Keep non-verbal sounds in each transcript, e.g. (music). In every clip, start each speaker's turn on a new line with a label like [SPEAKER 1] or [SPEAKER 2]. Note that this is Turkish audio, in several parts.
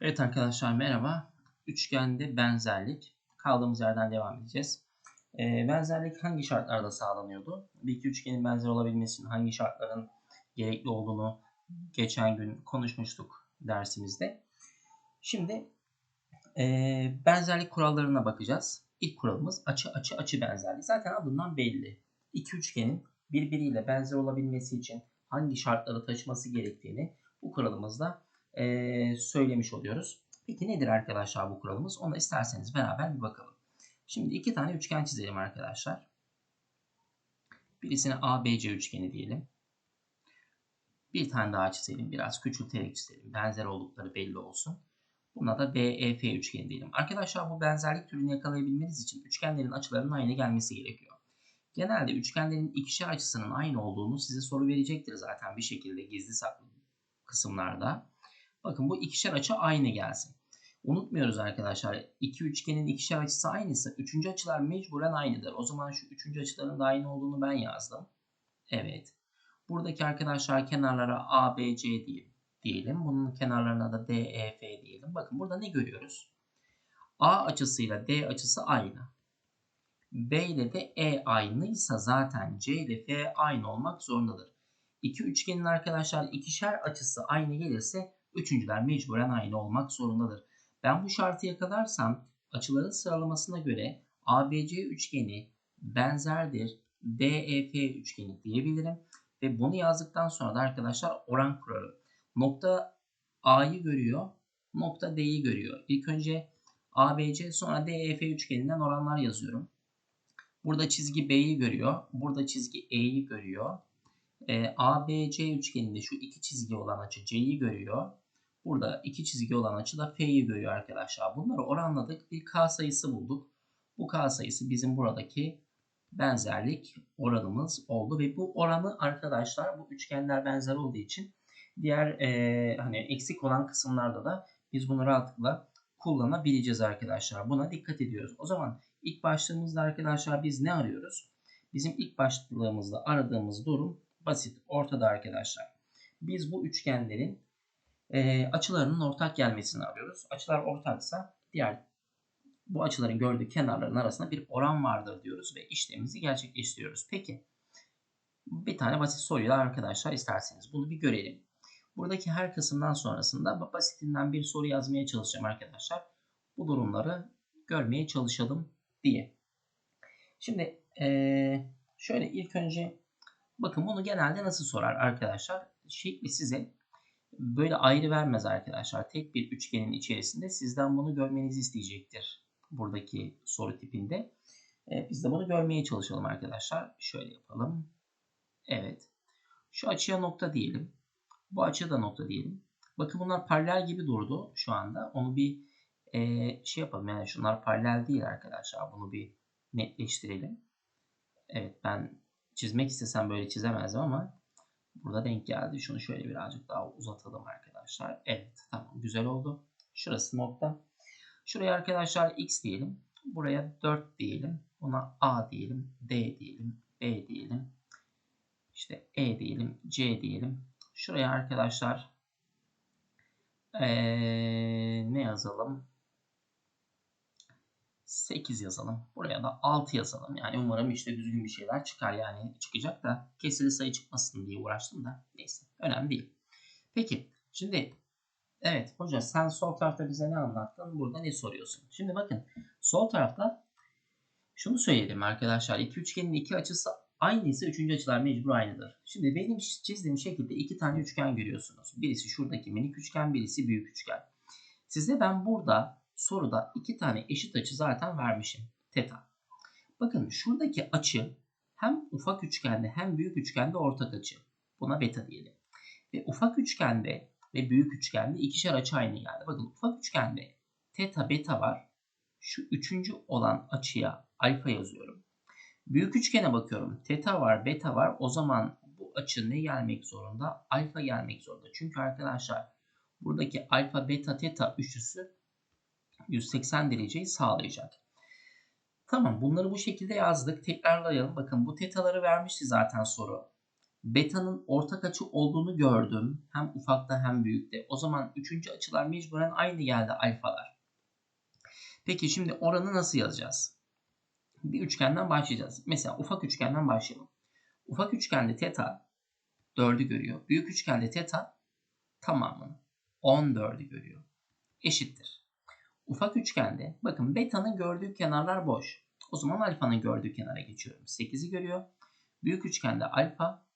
[SPEAKER 1] Evet arkadaşlar merhaba. Üçgende benzerlik. Kaldığımız yerden devam edeceğiz. Ee, benzerlik hangi şartlarda sağlanıyordu? Bir iki üçgenin benzer olabilmesi için hangi şartların gerekli olduğunu geçen gün konuşmuştuk dersimizde. Şimdi e, benzerlik kurallarına bakacağız. İlk kuralımız açı açı açı benzerliği. Zaten adından belli. İki üçgenin birbiriyle benzer olabilmesi için hangi şartları taşıması gerektiğini bu kuralımızda e, söylemiş oluyoruz. Peki nedir arkadaşlar bu kuralımız? Ona isterseniz beraber bir bakalım. Şimdi iki tane üçgen çizelim arkadaşlar. Birisine ABC üçgeni diyelim. Bir tane daha çizelim. Biraz küçülterek çizelim. Benzer oldukları belli olsun. Buna da BEF üçgeni diyelim. Arkadaşlar bu benzerlik türünü yakalayabilmeniz için üçgenlerin açılarının aynı gelmesi gerekiyor. Genelde üçgenlerin ikişer açısının aynı olduğunu size soru verecektir zaten bir şekilde gizli saklı kısımlarda. Bakın bu ikişer açı aynı gelsin. Unutmuyoruz arkadaşlar. iki üçgenin ikişer açısı aynıysa üçüncü açılar mecburen aynıdır. O zaman şu üçüncü açıların da aynı olduğunu ben yazdım. Evet. Buradaki arkadaşlar kenarlara ABC diyelim. diyelim. Bunun kenarlarına da DEF diyelim. Bakın burada ne görüyoruz? A açısıyla D açısı aynı. B ile de E aynıysa zaten C ile F aynı olmak zorundadır. İki üçgenin arkadaşlar ikişer açısı aynı gelirse üçüncüler mecburen aynı olmak zorundadır. Ben bu şartı yakalarsam açıların sıralamasına göre ABC üçgeni benzerdir DEF üçgeni diyebilirim. Ve bunu yazdıktan sonra da arkadaşlar oran kurarım. Nokta A'yı görüyor, nokta D'yi görüyor. İlk önce ABC sonra DEF üçgeninden oranlar yazıyorum. Burada çizgi B'yi görüyor, burada çizgi E'yi görüyor. E, ABC üçgeninde şu iki çizgi olan açı C'yi görüyor. Burada iki çizgi olan açı da F'yi görüyor arkadaşlar. Bunları oranladık. Bir K sayısı bulduk. Bu K sayısı bizim buradaki benzerlik oranımız oldu. Ve bu oranı arkadaşlar bu üçgenler benzer olduğu için diğer e, hani eksik olan kısımlarda da biz bunu rahatlıkla kullanabileceğiz arkadaşlar. Buna dikkat ediyoruz. O zaman ilk başlığımızda arkadaşlar biz ne arıyoruz? Bizim ilk başlığımızda aradığımız durum basit. Ortada arkadaşlar. Biz bu üçgenlerin e, açılarının ortak gelmesini arıyoruz. Açılar ortaksa diğer bu açıların gördüğü kenarların arasında bir oran vardır diyoruz ve işlemimizi gerçekleştiriyoruz. Peki bir tane basit soruyla arkadaşlar isterseniz bunu bir görelim. Buradaki her kısımdan sonrasında basitinden bir soru yazmaya çalışacağım arkadaşlar. Bu durumları görmeye çalışalım diye. Şimdi ee, şöyle ilk önce bakın bunu genelde nasıl sorar arkadaşlar? Şekli size böyle ayrı vermez arkadaşlar. Tek bir üçgenin içerisinde sizden bunu görmenizi isteyecektir. Buradaki soru tipinde. E, biz de bunu görmeye çalışalım arkadaşlar. Şöyle yapalım. Evet. Şu açıya nokta diyelim. Bu açıya da nokta diyelim. Bakın bunlar paralel gibi durdu şu anda. Onu bir e, şey yapalım. Yani şunlar paralel değil arkadaşlar. Bunu bir netleştirelim. Evet ben çizmek istesem böyle çizemezdim ama Burada denk geldi. Şunu şöyle birazcık daha uzatalım arkadaşlar. Evet tamam güzel oldu. Şurası nokta. Şuraya arkadaşlar x diyelim. Buraya 4 diyelim. Buna a diyelim. d diyelim. b diyelim. İşte e diyelim. c diyelim. Şuraya arkadaşlar ee, ne yazalım? 8 yazalım. Buraya da 6 yazalım. Yani umarım işte düzgün bir şeyler çıkar. Yani çıkacak da kesili sayı çıkmasın diye uğraştım da. Neyse. Önemli değil. Peki. Şimdi evet hoca sen sol tarafta bize ne anlattın? Burada ne soruyorsun? Şimdi bakın sol tarafta şunu söyledim arkadaşlar. İki üçgenin iki açısı aynıysa üçüncü açılar mecbur aynıdır. Şimdi benim çizdiğim şekilde iki tane üçgen görüyorsunuz. Birisi şuradaki minik üçgen, birisi büyük üçgen. Size ben burada soruda iki tane eşit açı zaten vermişim. Teta. Bakın şuradaki açı hem ufak üçgende hem büyük üçgende ortak açı. Buna beta diyelim. Ve ufak üçgende ve büyük üçgende ikişer açı aynı geldi. Bakın ufak üçgende teta beta var. Şu üçüncü olan açıya alfa yazıyorum. Büyük üçgene bakıyorum. Teta var, beta var. O zaman bu açı ne gelmek zorunda? Alfa gelmek zorunda. Çünkü arkadaşlar buradaki alfa, beta, teta üçlüsü 180 dereceyi sağlayacak. Tamam bunları bu şekilde yazdık. Tekrarlayalım. Bakın bu tetaları vermişti zaten soru. Beta'nın ortak açı olduğunu gördüm. Hem ufakta hem büyükte. O zaman üçüncü açılar mecburen aynı geldi alfalar. Peki şimdi oranı nasıl yazacağız? Bir üçgenden başlayacağız. Mesela ufak üçgenden başlayalım. Ufak üçgende teta 4'ü görüyor. Büyük üçgende teta tamamını 14'ü görüyor. Eşittir. Ufak üçgende bakın beta'nın gördüğü kenarlar boş. O zaman alfanın gördüğü kenara geçiyorum. 8'i görüyor. Büyük üçgende alfa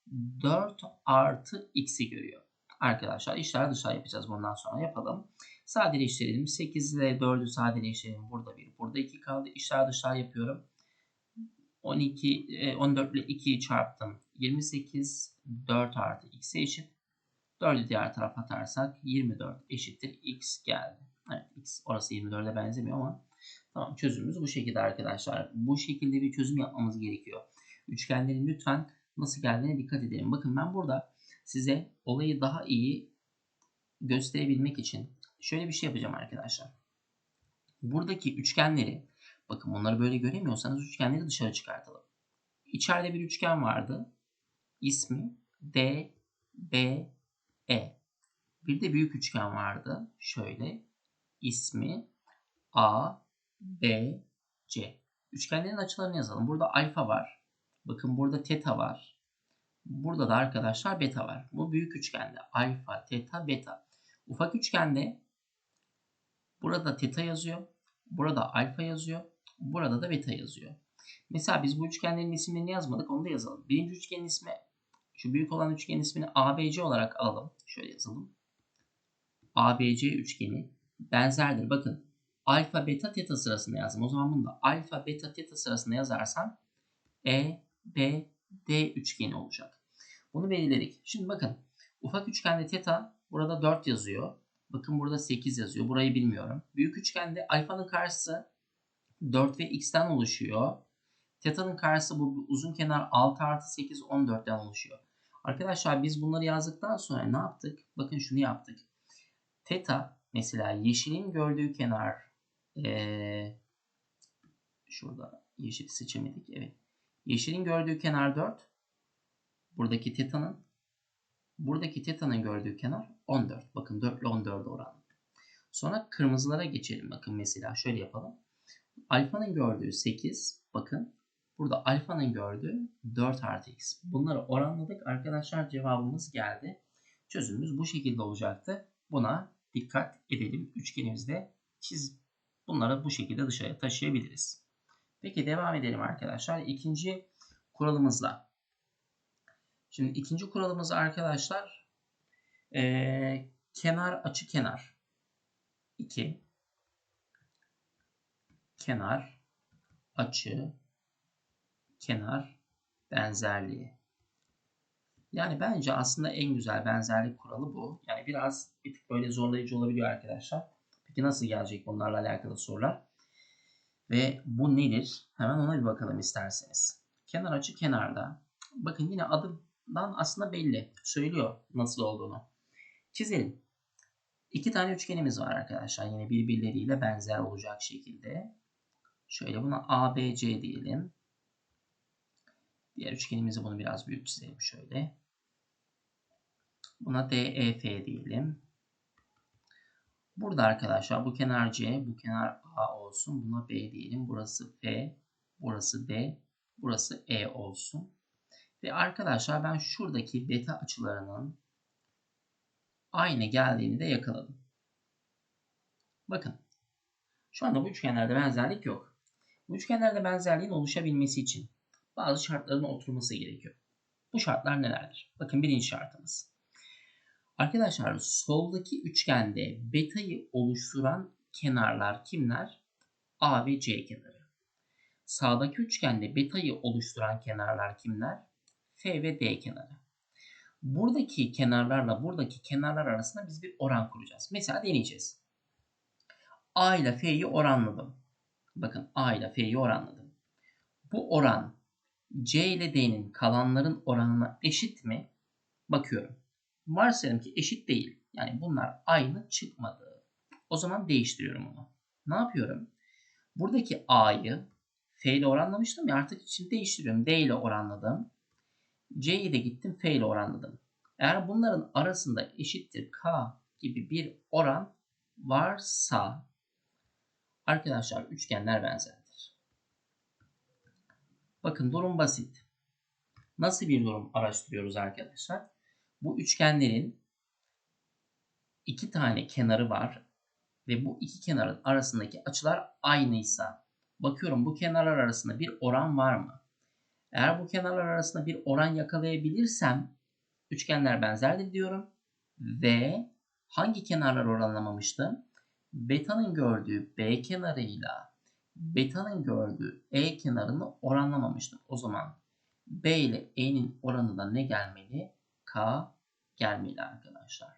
[SPEAKER 1] 4 artı x'i görüyor. Arkadaşlar işler dışarı yapacağız bundan sonra yapalım. Sadeleştirelim. 8 ile 4'ü sadeleştirelim. Burada 1, burada 2 kaldı. İşler dışarı yapıyorum. 12, 14 ile 2'yi çarptım. 28, 4 artı x'e eşit. 4'ü diğer tarafa atarsak 24 eşittir x geldi. Evet x orası 24'e benzemiyor ama tamam çözümümüz bu şekilde arkadaşlar. Bu şekilde bir çözüm yapmamız gerekiyor. Üçgenlerin lütfen nasıl geldiğine dikkat edelim. Bakın ben burada size olayı daha iyi gösterebilmek için şöyle bir şey yapacağım arkadaşlar. Buradaki üçgenleri bakın bunları böyle göremiyorsanız üçgenleri dışarı çıkartalım. İçeride bir üçgen vardı. İsmi D, B, E. Bir de büyük üçgen vardı. Şöyle ismi A, B, C. Üçgenlerin açılarını yazalım. Burada alfa var. Bakın burada teta var. Burada da arkadaşlar beta var. Bu büyük üçgende alfa, teta, beta. Ufak üçgende burada teta yazıyor. Burada alfa yazıyor. Burada da beta yazıyor. Mesela biz bu üçgenlerin isimlerini yazmadık. Onu da yazalım. Birinci üçgenin ismi şu büyük olan üçgenin ismini ABC olarak alalım. Şöyle yazalım. ABC üçgeni benzerdir. Bakın alfa, beta, teta sırasında yazdım. O zaman bunu da alfa, beta, teta sırasında yazarsam E, B, D üçgeni olacak. Bunu belirledik. Şimdi bakın ufak üçgende teta burada 4 yazıyor. Bakın burada 8 yazıyor. Burayı bilmiyorum. Büyük üçgende alfanın karşısı 4 ve x'ten oluşuyor. Teta'nın karşısı bu uzun kenar 6 artı 8 14'ten oluşuyor. Arkadaşlar biz bunları yazdıktan sonra ne yaptık? Bakın şunu yaptık. Teta mesela yeşilin gördüğü kenar ee, şurada yeşil seçemedik. Evet. Yeşilin gördüğü kenar 4. Buradaki teta'nın buradaki teta'nın gördüğü kenar 14. Bakın 4 ile 14 oranlı. Sonra kırmızılara geçelim. Bakın mesela şöyle yapalım. Alfanın gördüğü 8. Bakın burada alfanın gördüğü 4 artı x. Bunları oranladık. Arkadaşlar cevabımız geldi. Çözümümüz bu şekilde olacaktı. Buna dikkat edelim. Üçgenimizde çiz bunları bu şekilde dışarıya taşıyabiliriz. Peki devam edelim arkadaşlar. İkinci kuralımızla. Şimdi ikinci kuralımız arkadaşlar ee, kenar açı kenar. 2 kenar açı kenar benzerliği. Yani bence aslında en güzel benzerlik kuralı bu. Yani biraz bir tık böyle zorlayıcı olabiliyor arkadaşlar. Peki nasıl gelecek bunlarla alakalı sorular? Ve bu nedir? Hemen ona bir bakalım isterseniz. Kenar açı kenarda. Bakın yine adından aslında belli. Söylüyor nasıl olduğunu. Çizelim. İki tane üçgenimiz var arkadaşlar. Yine birbirleriyle benzer olacak şekilde. Şöyle buna ABC diyelim. Diğer üçgenimizi bunu biraz büyük çizelim şöyle. Buna DEF diyelim. Burada arkadaşlar bu kenar C, bu kenar A olsun. Buna B diyelim. Burası F, burası D, burası E olsun. Ve arkadaşlar ben şuradaki beta açılarının aynı geldiğini de yakaladım. Bakın. Şu anda bu üçgenlerde benzerlik yok. Bu üçgenlerde benzerliğin oluşabilmesi için bazı şartların oturması gerekiyor. Bu şartlar nelerdir? Bakın birinci şartımız. Arkadaşlar soldaki üçgende beta'yı oluşturan kenarlar kimler? A ve C kenarı. Sağdaki üçgende beta'yı oluşturan kenarlar kimler? F ve D kenarı. Buradaki kenarlarla buradaki kenarlar arasında biz bir oran kuracağız. Mesela deneyeceğiz. A ile F'yi oranladım. Bakın A ile F'yi oranladım. Bu oran C ile D'nin kalanların oranına eşit mi? Bakıyorum. Varsayalım ki eşit değil. Yani bunlar aynı çıkmadı. O zaman değiştiriyorum onu. Ne yapıyorum? Buradaki A'yı F ile oranlamıştım ya artık için değiştiriyorum. D ile oranladım. C'yi de gittim F ile oranladım. Eğer bunların arasında eşittir K gibi bir oran varsa arkadaşlar üçgenler benzerdir. Bakın durum basit. Nasıl bir durum araştırıyoruz arkadaşlar? Bu üçgenlerin iki tane kenarı var ve bu iki kenarın arasındaki açılar aynıysa bakıyorum bu kenarlar arasında bir oran var mı? Eğer bu kenarlar arasında bir oran yakalayabilirsem üçgenler benzerdir diyorum ve hangi kenarlar oranlamamıştım? Beta'nın gördüğü B kenarıyla beta'nın gördüğü E kenarını oranlamamıştım. O zaman B ile E'nin oranı da ne gelmeli? K gelmeli arkadaşlar.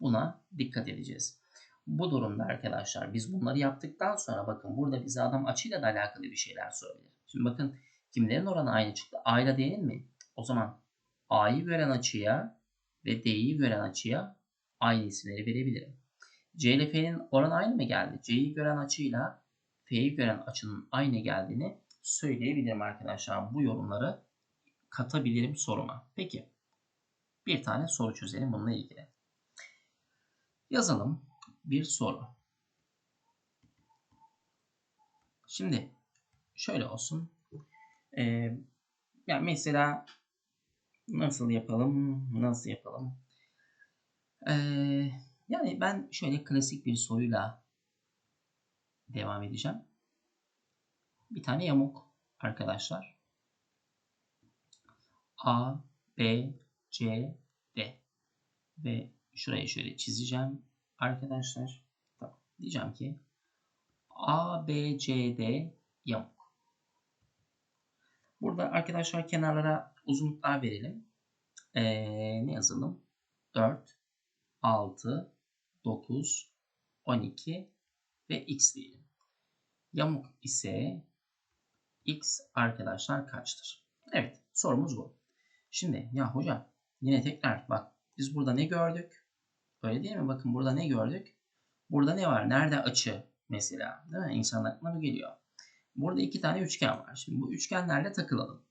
[SPEAKER 1] Buna dikkat edeceğiz. Bu durumda arkadaşlar biz bunları yaptıktan sonra bakın burada bize adam açıyla da alakalı bir şeyler söyler. Şimdi bakın kimlerin oranı aynı çıktı? A ile D'nin mi? O zaman A'yı gören açıya ve D'yi gören açıya aynı isimleri verebilirim. C ile F'nin oranı aynı mı geldi? C'yi gören açıyla F'yi gören açının aynı geldiğini söyleyebilirim arkadaşlar. Bu yorumları katabilirim soruma. Peki bir tane soru çözelim bununla ilgili. Yazalım bir soru. Şimdi şöyle olsun. Ee, yani mesela nasıl yapalım? Nasıl yapalım? Ee, yani ben şöyle klasik bir soruyla devam edeceğim. Bir tane yamuk arkadaşlar. A, B, C, D. Ve şurayı şöyle çizeceğim arkadaşlar. Tamam. Diyeceğim ki A, B, C, D yamuk. Burada arkadaşlar kenarlara uzunluklar verelim. Ee, ne yazalım? 4, 6, 9, 12 ve x diyelim. Yamuk ise x arkadaşlar kaçtır? Evet sorumuz bu. Şimdi ya hocam yine tekrar bak biz burada ne gördük? Öyle değil mi? Bakın burada ne gördük? Burada ne var? Nerede açı mesela? Değil mi? İnsan aklına bu geliyor. Burada iki tane üçgen var. Şimdi bu üçgenlerle takılalım.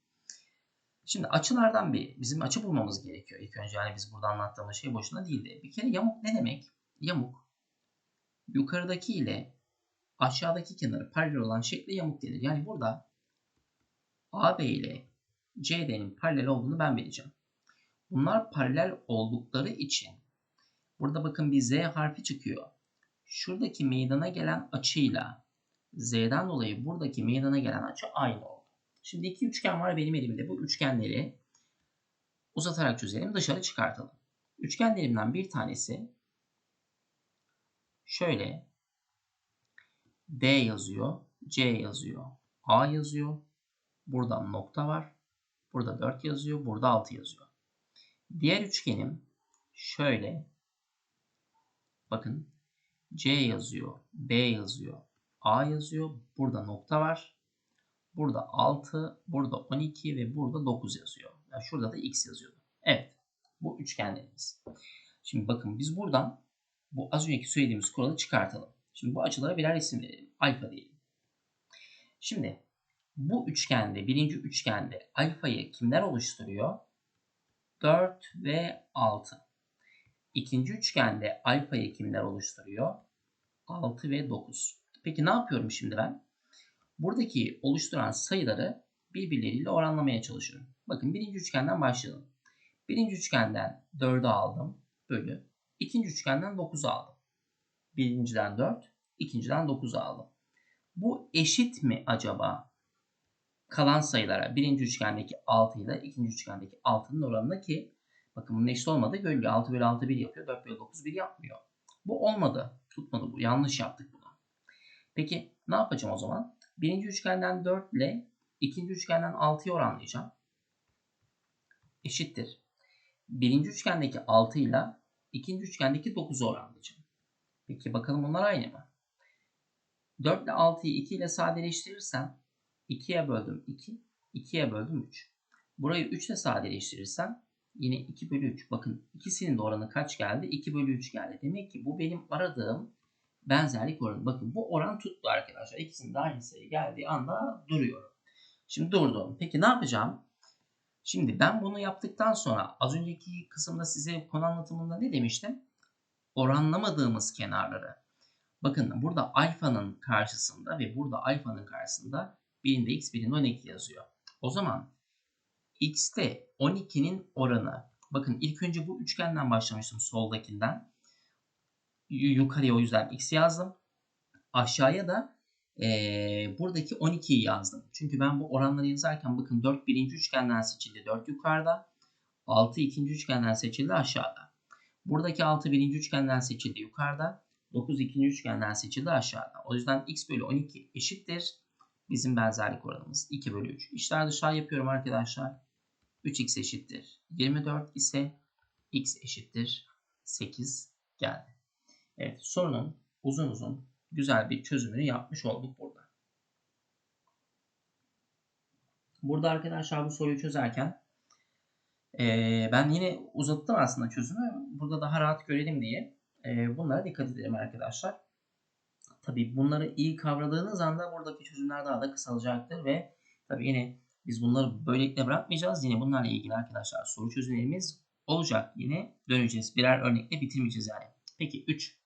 [SPEAKER 1] Şimdi açılardan bir bizim açı bulmamız gerekiyor. İlk önce yani biz burada anlattığımız şey boşuna değildi. Bir kere yamuk ne demek? Yamuk yukarıdaki ile aşağıdaki kenarı paralel olan şekle yamuk denir. Yani burada AB ile CD'nin paralel olduğunu ben bileceğim. Bunlar paralel oldukları için burada bakın bir Z harfi çıkıyor. Şuradaki meydana gelen açıyla Z'den dolayı buradaki meydana gelen açı aynı oldu. Şimdi iki üçgen var benim elimde. Bu üçgenleri uzatarak çözelim. Dışarı çıkartalım. Üçgenlerimden bir tanesi şöyle D yazıyor, C yazıyor, A yazıyor. Burada nokta var. Burada 4 yazıyor, burada 6 yazıyor. Diğer üçgenim şöyle bakın C yazıyor, B yazıyor, A yazıyor. Burada nokta var. Burada 6, burada 12 ve burada 9 yazıyor. Yani şurada da x yazıyordu. Evet. Bu üçgenlerimiz. Şimdi bakın biz buradan bu az önceki söylediğimiz kuralı çıkartalım. Şimdi bu açılara birer isim verelim. Alfa diyelim. Şimdi bu üçgende, birinci üçgende alfayı kimler oluşturuyor? 4 ve 6. İkinci üçgende alfayı kimler oluşturuyor? 6 ve 9. Peki ne yapıyorum şimdi ben? Buradaki oluşturan sayıları birbirleriyle oranlamaya çalışıyorum. Bakın birinci üçgenden başlayalım. Birinci üçgenden 4'ü aldım. Bölü. İkinci üçgenden 9'u aldım. Birinciden 4, ikinciden 9'u aldım. Bu eşit mi acaba? Kalan sayılara birinci üçgendeki 6 ile ikinci üçgendeki 6'nın oranına ki bakın bunun eşit olmadığı görülüyor. 6 bölü 6 1 yapıyor. 4 bölü 9 1 yapmıyor. Bu olmadı. Tutmadı bu. Yanlış yaptık bunu. Peki ne yapacağım o zaman? Birinci üçgenden 4 ile ikinci üçgenden 6'yı oranlayacağım. Eşittir. Birinci üçgendeki 6 ile ikinci üçgendeki 9'u oranlayacağım. Peki bakalım bunlar aynı mı? 4 ile 6'yı 2 ile sadeleştirirsem 2'ye böldüm 2, 2'ye böldüm 3. Burayı 3 ile sadeleştirirsem yine 2 bölü 3. Bakın ikisinin de oranı kaç geldi? 2 bölü 3 geldi. Demek ki bu benim aradığım benzerlik oranı. Bakın bu oran tuttu arkadaşlar. İkisinin de aynı sayı geldiği anda duruyorum. Şimdi durdum. Peki ne yapacağım? Şimdi ben bunu yaptıktan sonra az önceki kısımda size konu anlatımında ne demiştim? Oranlamadığımız kenarları. Bakın burada alfanın karşısında ve burada alfanın karşısında birinde x birinde 12 yazıyor. O zaman x'te 12'nin oranı. Bakın ilk önce bu üçgenden başlamıştım soldakinden. Yukarıya o yüzden x yazdım. Aşağıya da ee, buradaki 12'yi yazdım. Çünkü ben bu oranları yazarken bakın 4 birinci üçgenden seçildi 4 yukarıda. 6 ikinci üçgenden seçildi aşağıda. Buradaki 6 birinci üçgenden seçildi yukarıda. 9 ikinci üçgenden seçildi aşağıda. O yüzden x bölü 12 eşittir. Bizim benzerlik oranımız 2 bölü 3. İşler dışarı yapıyorum arkadaşlar. 3x eşittir. 24 ise x eşittir. 8 geldi. Evet sorunun uzun uzun güzel bir çözümünü yapmış olduk burada. Burada arkadaşlar bu soruyu çözerken ben yine uzattım aslında çözümü. Burada daha rahat görelim diye bunlara dikkat edelim arkadaşlar. Tabi bunları iyi kavradığınız anda buradaki çözümler daha da kısalacaktır ve tabi yine biz bunları böylelikle bırakmayacağız. Yine bunlarla ilgili arkadaşlar soru çözümlerimiz olacak. Yine döneceğiz. Birer örnekle bitirmeyeceğiz yani. Peki 3.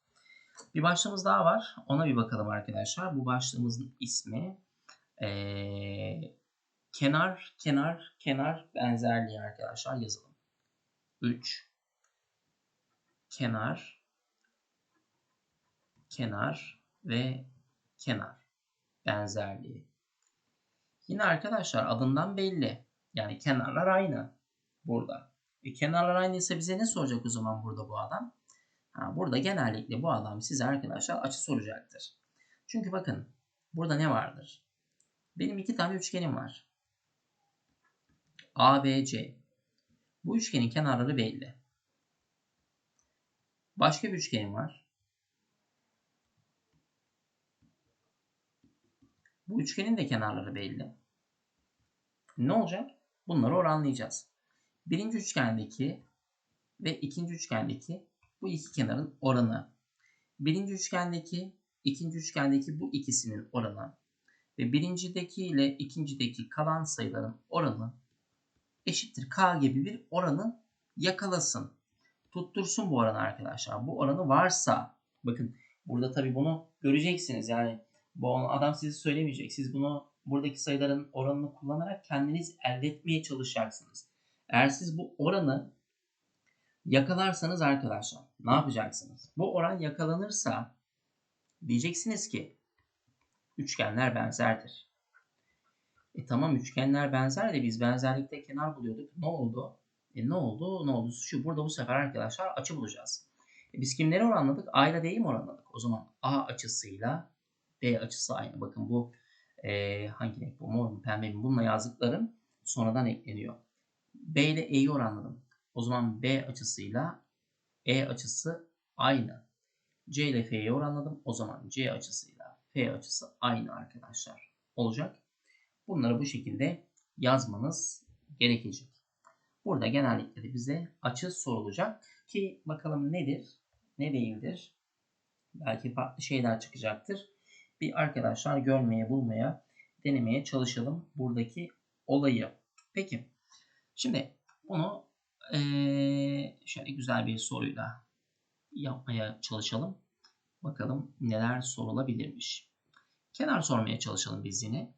[SPEAKER 1] Bir başlığımız daha var. Ona bir bakalım arkadaşlar. Bu başlığımızın ismi ee, kenar kenar kenar benzerliği arkadaşlar yazalım. 3 kenar kenar ve kenar benzerliği. Yine arkadaşlar adından belli. Yani kenarlar aynı burada. E, kenarlar aynıysa bize ne soracak o zaman burada bu adam? Ha, burada genellikle bu adam size arkadaşlar açı soracaktır. Çünkü bakın burada ne vardır? Benim iki tane üçgenim var. A, B, C. Bu üçgenin kenarları belli. Başka bir üçgenim var. Bu üçgenin de kenarları belli. Ne olacak? Bunları oranlayacağız. Birinci üçgendeki ve ikinci üçgendeki bu iki kenarın oranı. Birinci üçgendeki, ikinci üçgendeki bu ikisinin oranı ve birincideki ile ikincideki kalan sayıların oranı eşittir k gibi bir oranı yakalasın. Tuttursun bu oranı arkadaşlar. Bu oranı varsa bakın burada tabi bunu göreceksiniz. Yani bu adam size söylemeyecek. Siz bunu buradaki sayıların oranını kullanarak kendiniz elde etmeye çalışacaksınız. Eğer siz bu oranı Yakalarsanız arkadaşlar ne yapacaksınız? Bu oran yakalanırsa diyeceksiniz ki üçgenler benzerdir. E tamam üçgenler benzer de biz benzerlikte kenar buluyorduk. Ne oldu? E ne oldu? Ne oldu? Şu burada bu sefer arkadaşlar açı bulacağız. E biz kimleri oranladık? A ile D'yi mi oranladık? O zaman A açısıyla D açısı aynı. Bakın bu e, hangi renk bu? Mor mu pembe mi? Bununla yazdıklarım sonradan ekleniyor. B ile E'yi oranladım. O zaman B açısıyla E açısı aynı. C ile F'yi oranladım. O zaman C açısıyla F açısı aynı arkadaşlar olacak. Bunları bu şekilde yazmanız gerekecek. Burada genellikle de bize açı sorulacak ki bakalım nedir, ne değildir. Belki farklı şeyler çıkacaktır. Bir arkadaşlar görmeye, bulmaya, denemeye çalışalım buradaki olayı. Peki, şimdi bunu şöyle güzel bir soruyla yapmaya çalışalım. Bakalım neler sorulabilirmiş. Kenar sormaya çalışalım biz yine.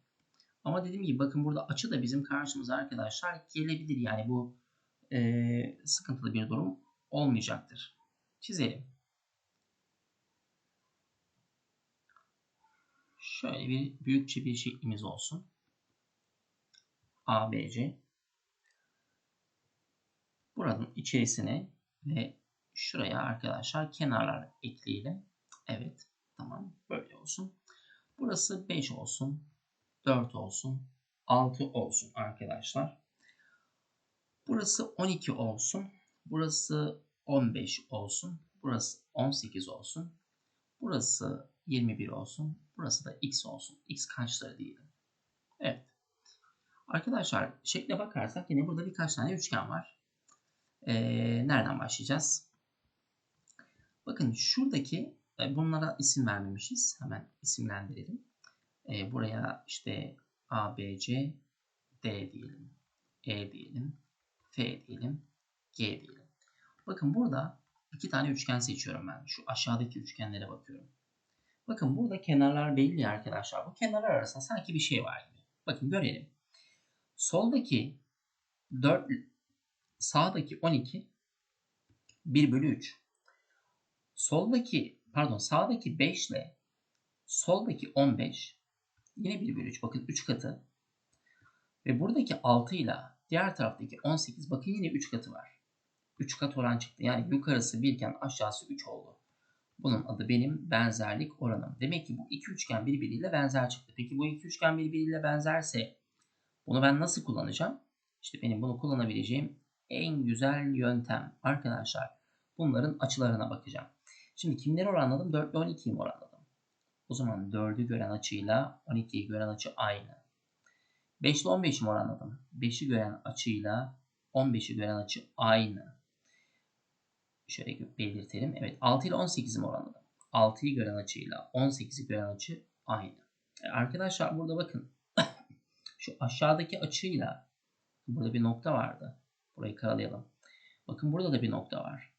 [SPEAKER 1] Ama dediğim gibi bakın burada açı da bizim karşımıza arkadaşlar gelebilir. Yani bu e, sıkıntılı bir durum olmayacaktır. Çizelim. Şöyle bir büyükçe bir şeklimiz olsun. ABC. Buranın içerisine ve şuraya arkadaşlar kenarlar ekleyelim. Evet. Tamam. Böyle olsun. Burası 5 olsun. 4 olsun. 6 olsun arkadaşlar. Burası 12 olsun. Burası 15 olsun. Burası 18 olsun. Burası 21 olsun. Burası da x olsun. x kaçları diyelim. Evet. Arkadaşlar şekle bakarsak yine burada birkaç tane üçgen var. Ee, nereden başlayacağız? Bakın şuradaki e, bunlara isim vermemişiz. Hemen isimlendirelim. E, buraya işte A, B, C, D diyelim. E diyelim, F diyelim, G diyelim. Bakın burada iki tane üçgen seçiyorum ben. Şu aşağıdaki üçgenlere bakıyorum. Bakın burada kenarlar belli arkadaşlar. Bu kenarlar arasında sanki bir şey var gibi. Bakın görelim. Soldaki 4, sağdaki 12, 1 bölü 3. Soldaki, pardon sağdaki 5 ile soldaki 15 yine 1 bölü 3. Bakın 3 katı. Ve buradaki 6 ile diğer taraftaki 18 bakın yine 3 katı var. 3 kat oran çıktı. Yani yukarısı 1 iken aşağısı 3 oldu. Bunun adı benim benzerlik oranım. Demek ki bu iki üçgen birbiriyle benzer çıktı. Peki bu iki üçgen birbiriyle benzerse bunu ben nasıl kullanacağım? İşte benim bunu kullanabileceğim en güzel yöntem arkadaşlar. Bunların açılarına bakacağım. Şimdi kimleri oranladım? 4 ile 12'yi mi oranladım? O zaman 4'ü gören açıyla 12'yi gören açı aynı. 5 ile 15'i mi oranladım? 5'i gören açıyla 15'i gören açı aynı. Şöyle belirtelim. Evet 6 ile 18'i mi oranladım? 6'yı gören açıyla 18'i gören açı aynı. E arkadaşlar burada bakın. (coughs) Şu aşağıdaki açıyla burada bir nokta vardı. Burayı karalayalım. Bakın burada da bir nokta var.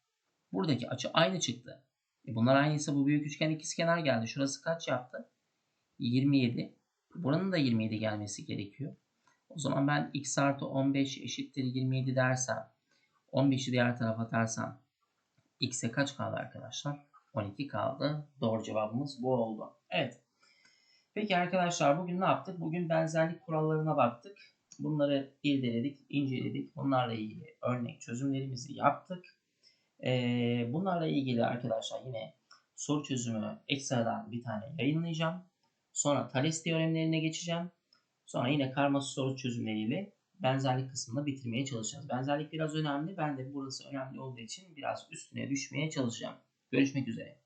[SPEAKER 1] Buradaki açı aynı çıktı. E bunlar aynıysa bu büyük üçgen ikizkenar geldi. Şurası kaç yaptı? 27. Buranın da 27 gelmesi gerekiyor. O zaman ben x artı 15 eşittir 27 dersem 15'i diğer tarafa atarsam x'e kaç kaldı arkadaşlar? 12 kaldı. Doğru cevabımız bu oldu. Evet. Peki arkadaşlar bugün ne yaptık? Bugün benzerlik kurallarına baktık. Bunları irdeledik, inceledik. Bunlarla ilgili örnek çözümlerimizi yaptık. Ee, bunlarla ilgili arkadaşlar yine soru çözümü ekstradan bir tane yayınlayacağım. Sonra Thales teoremlerine geçeceğim. Sonra yine karmaşık soru çözümleriyle benzerlik kısmını bitirmeye çalışacağız. Benzerlik biraz önemli. Ben de burası önemli olduğu için biraz üstüne düşmeye çalışacağım. Görüşmek üzere.